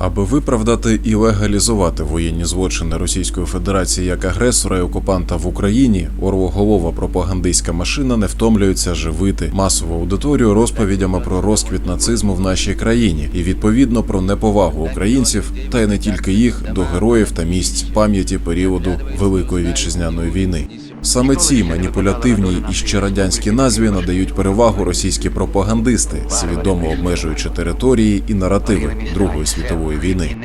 Аби виправдати і легалізувати воєнні злочини Російської Федерації як агресора і окупанта в Україні, орлоголова пропагандистська машина не втомлюється живити масову аудиторію розповідями про розквіт нацизму в нашій країні і відповідно про неповагу українців, та й не тільки їх до героїв та місць пам'яті періоду Великої вітчизняної війни. Саме цій маніпулятивній і ще радянській назві надають перевагу російські пропагандисти, свідомо обмежуючи території і наративи Другої світової війни.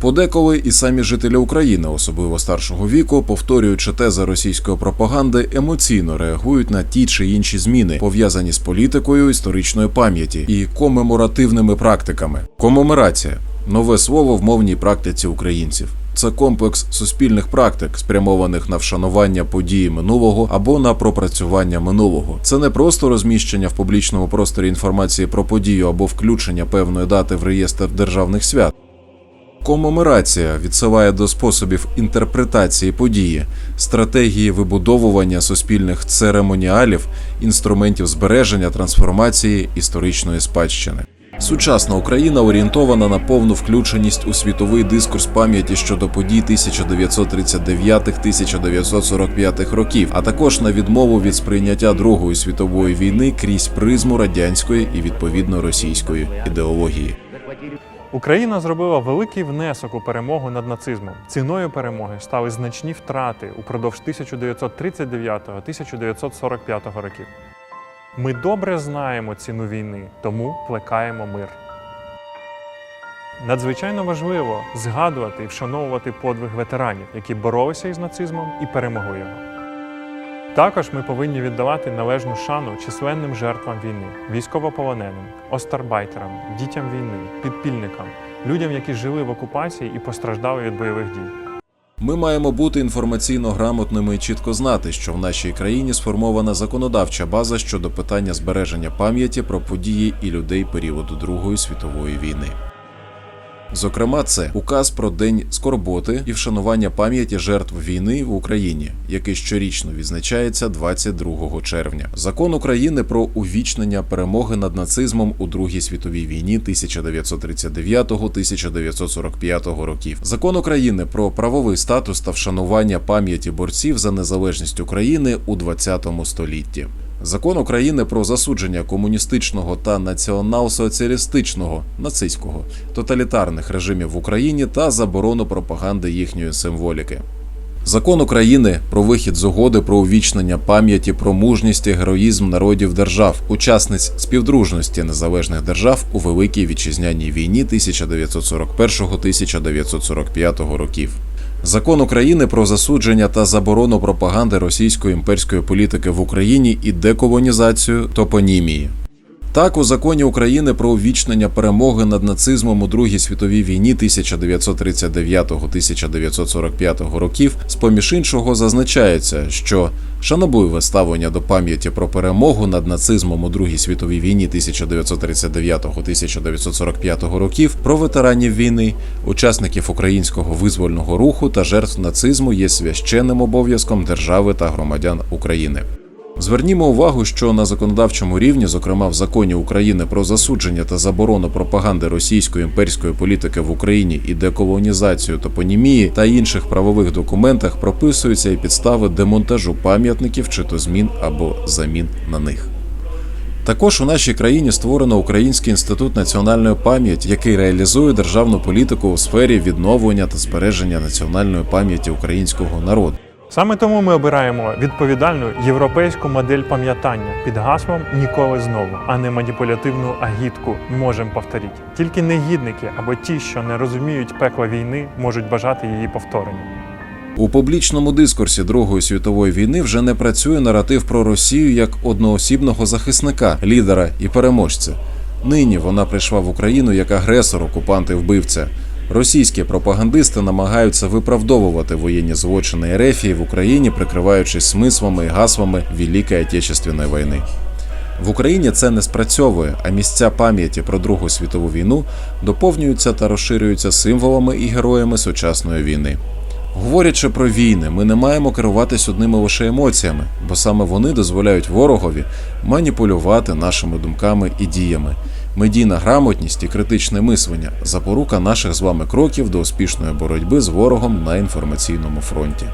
Подеколи і самі жителі України, особливо старшого віку, повторюючи тези російської пропаганди, емоційно реагують на ті чи інші зміни, пов'язані з політикою історичної пам'яті і комеморативними практиками. Комеморація нове слово в мовній практиці українців. Це комплекс суспільних практик, спрямованих на вшанування події минулого або на пропрацювання минулого. Це не просто розміщення в публічному просторі інформації про подію або включення певної дати в реєстр державних свят. Комеморація відсилає до способів інтерпретації події, стратегії вибудовування суспільних церемоніалів, інструментів збереження трансформації історичної спадщини. Сучасна Україна орієнтована на повну включеність у світовий дискурс пам'яті щодо подій 1939-1945 років, а також на відмову від сприйняття Другої світової війни крізь призму радянської і відповідно російської ідеології. Україна зробила великий внесок у перемогу над нацизмом. Ціною перемоги стали значні втрати упродовж 1939-1945 років. Ми добре знаємо ціну війни, тому плекаємо мир. Надзвичайно важливо згадувати і вшановувати подвиг ветеранів, які боролися із нацизмом і перемогли його. Також ми повинні віддавати належну шану численним жертвам війни, військовополоненим, остарбайтерам, дітям війни, підпільникам, людям, які жили в окупації і постраждали від бойових дій. Ми маємо бути інформаційно грамотними і чітко знати, що в нашій країні сформована законодавча база щодо питання збереження пам'яті про події і людей періоду Другої світової війни. Зокрема, це указ про день скорботи і вшанування пам'яті жертв війни в Україні, який щорічно відзначається 22 червня. Закон України про увічнення перемоги над нацизмом у Другій світовій війні 1939-1945 років. Закон України про правовий статус та вшанування пам'яті борців за незалежність України у 20 столітті. Закон України про засудження комуністичного та націонал-соціалістичного нацистського тоталітарних режимів в Україні та заборону пропаганди їхньої символіки. Закон України про вихід з угоди про увічнення пам'яті про мужність і героїзм народів держав, учасниць співдружності незалежних держав у Великій вітчизняній війні 1941-1945 років. Закон України про засудження та заборону пропаганди російської імперської політики в Україні і деколонізацію топонімії. Так, у законі України про увічнення перемоги над нацизмом у Другій світовій війні 1939-1945 років, з поміж іншого, зазначається, що шанобливе ставлення до пам'яті про перемогу над нацизмом у Другій світовій війні 1939-1945 років про ветеранів війни, учасників українського визвольного руху та жертв нацизму є священним обов'язком держави та громадян України. Звернімо увагу, що на законодавчому рівні, зокрема в законі України про засудження та заборону пропаганди російської імперської політики в Україні і деколонізацію топонімії та інших правових документах прописуються і підстави демонтажу пам'ятників чи то змін або замін на них. Також у нашій країні створено Український інститут національної пам'яті, який реалізує державну політику у сфері відновлення та збереження національної пам'яті українського народу. Саме тому ми обираємо відповідальну європейську модель пам'ятання під гаслом Ніколи знову, а не маніпулятивну агітку можемо повторити. Тільки негідники або ті, що не розуміють пекла війни, можуть бажати її повторення. У публічному дискурсі Другої світової війни вже не працює наратив про Росію як одноосібного захисника, лідера і переможця. Нині вона прийшла в Україну як агресор, окупант і вбивця. Російські пропагандисти намагаються виправдовувати воєнні злочини Ерефії в Україні, прикриваючись смислами і гаслами Великої Отечественної війни. В Україні це не спрацьовує, а місця пам'яті про Другу світову війну доповнюються та розширюються символами і героями сучасної війни. Говорячи про війни, ми не маємо керуватись одними лише емоціями, бо саме вони дозволяють ворогові маніпулювати нашими думками і діями. Медійна грамотність і критичне мислення запорука наших з вами кроків до успішної боротьби з ворогом на інформаційному фронті.